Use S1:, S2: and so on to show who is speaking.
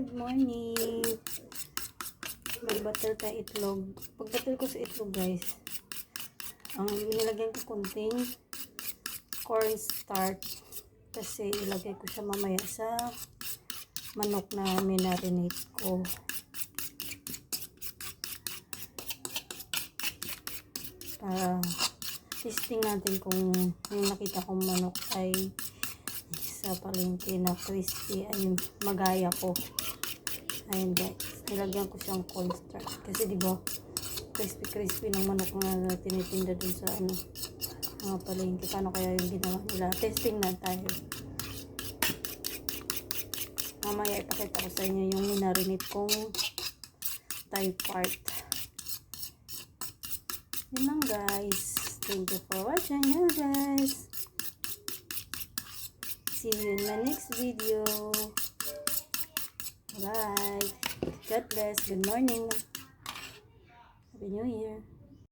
S1: Good morning. Magbatal tayo itlog. Pagbatal ko sa itlog guys, ang nilagyan ko kunting cornstarch kasi ilagay ko siya mamaya sa manok na minarinate ko. Para testing natin kung yung nakita kong manok ay sa palengke na crispy ay magaya ko. Ayun guys, nilagyan ko siyang cornstarch kasi di ba crispy crispy ng manok na tinitinda dun sa ano mga palengke. Paano kaya yung ginawa nila? Testing na tayo. Mamaya ipakita ko sa inyo yung minarinate kong Thai part. Yun lang guys. Thank you for watching yan guys. See you in my next video. Bye. God bless. Good morning. Happy New Year.